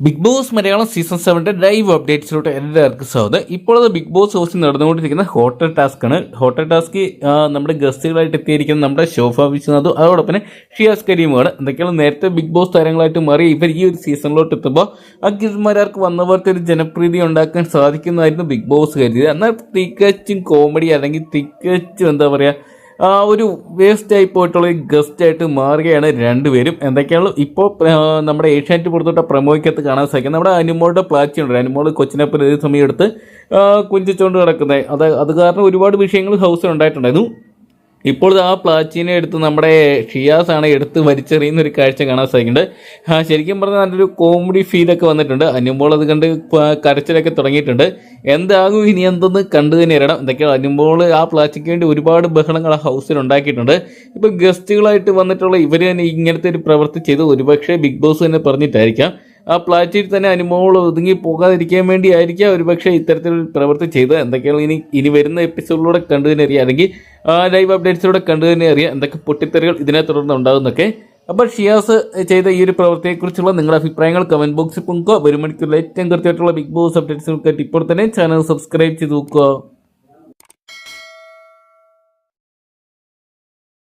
Big Boss Malayalam season സെവന്റെ live അപ്ഡേറ്റ്സിലോട്ട് എല്ലാവർക്കും സ്വാഗതം. ഇപ്പോൾ അത് ബിഗ് ബോസ് ഹൗസിൽ നടന്നുകൊണ്ടിരിക്കുന്ന ഹോട്ടൽ ടാസ്ക് ആണ്. ഹോട്ടൽ ടാസ്ക് നമ്മുടെ ഗസ്റ്റുകളായിട്ട് എത്തിയിരിക്കുന്ന നമ്മുടെ ശോഭ വിശ്വനാഥും അതോടൊപ്പം തന്നെ ഷിയാസ് കരീമുമാണ് എന്തൊക്കെയാണ് നേരത്തെ ബിഗ് ബോസ് താരങ്ങളായിട്ട് മാറി ഇവർ ഈ ഒരു സീസണിലോട്ട് എത്തുമ്പോൾ ആ വന്ന വന്നവർക്ക് ഒരു ജനപ്രീതി ഉണ്ടാക്കാൻ സാധിക്കുന്നതായിരുന്നു ബിഗ് ബോസ് കരുതിയത്. എന്നാൽ തികച്ചും കോമഡി അല്ലെങ്കിൽ തികച്ചും എന്താ പറയുക ഒരു വേസ്റ്റ് ആയി പോയിട്ടുള്ള ഗസ്റ്റ് ആയിട്ട് മാറുകയാണ് രണ്ടുപേരും. എന്തൊക്കെയാണ് ഇപ്പോൾ നമ്മുടെ ഏഷ്യാനെറ്റ് പുറത്തോട്ട പ്രമോയ്ക്കകത്ത് കാണാൻ സാധിക്കും നമ്മുടെ അനുമോളുടെ പ്ലാച്ചി ഉണ്ട് അനുമോൾ കൊച്ചിനെ ഒരു സമയം എടുത്ത് കുഞ്ചിച്ചുകൊണ്ട് കിടക്കുന്നത് അത് അത് കാരണം ഒരുപാട് വിഷയങ്ങൾ ഹൗസിൽ ഉണ്ടായിട്ടുണ്ടായിരുന്നു. ഇപ്പോൾ ആ പ്ലാച്ചീനെ എടുത്ത് നമ്മുടെ ഷിയാസ് ആണ് എടുത്ത് വലിച്ചെറിയുന്ന ഒരു കാഴ്ച കാണാൻ സാധിക്കുന്നുണ്ട്. ശരിക്കും പറഞ്ഞാൽ നല്ലൊരു കോമഡി ഫീലൊക്കെ വന്നിട്ടുണ്ട്. അനുമ്പോൾ അത് കണ്ട് കരച്ചിലൊക്കെ തുടങ്ങിയിട്ടുണ്ട്. എന്താകും ഇനി എന്തെന്ന് കണ്ടു തന്നെ ഇരണം എന്തൊക്കെയാണ് അനുമ്പോൾ ആ പ്ലാച്ചിക്ക് വേണ്ടി ഒരുപാട് ബഹളങ്ങൾ ആ ഹൗസിൽ ഉണ്ടാക്കിയിട്ടുണ്ട്. ഇപ്പം ഗസ്റ്റുകളായിട്ട് വന്നിട്ടുള്ള ഇവർ തന്നെ ഇങ്ങനത്തെ ഒരു പ്രവൃത്തി ചെയ്ത് ഒരുപക്ഷെ ബിഗ് ബോസ് തന്നെ പറഞ്ഞിട്ടായിരിക്കാം. ആ പ്ലാറ്റിൽ തന്നെ അനുഭവങ്ങൾ ഒതുങ്ങി പോകാതിരിക്കാൻ വേണ്ടി ആയിരിക്കാം ഒരുപക്ഷെ ഇത്തരത്തിലൊരു പ്രവൃത്തി ചെയ്തത്. എന്തൊക്കെയാണ് ഇനി ഇനി വരുന്ന എപ്പിസോഡിലൂടെ കണ്ടു തന്നെ അറിയാം. അല്ലെങ്കിൽ ലൈവ് അപ്ഡേറ്റ്സിലൂടെ കണ്ടു തന്നെ അറിയാം എന്തൊക്കെ പൊട്ടിത്തെറികൾ ഇതിനെ തുടർന്ന് ഉണ്ടാകുന്നൊക്കെ. അപ്പോൾ ഷിയാസ് ചെയ്ത ഈ ഒരു പ്രവൃത്തിയെക്കുറിച്ചുള്ള നിങ്ങളുടെ അഭിപ്രായങ്ങൾ കമന്റ് ബോക്സിൽ പൊങ്ങുക ഒരു മണിക്കൂറിൽ ഏറ്റവും കൃത്യമായിട്ടുള്ള ബിഗ് ബോസ് അപ്ഡേറ്റ്സുകൾക്ക് ഇപ്പോൾ തന്നെ ചാനൽ സബ്സ്ക്രൈബ് ചെയ്ത് നോക്കുക.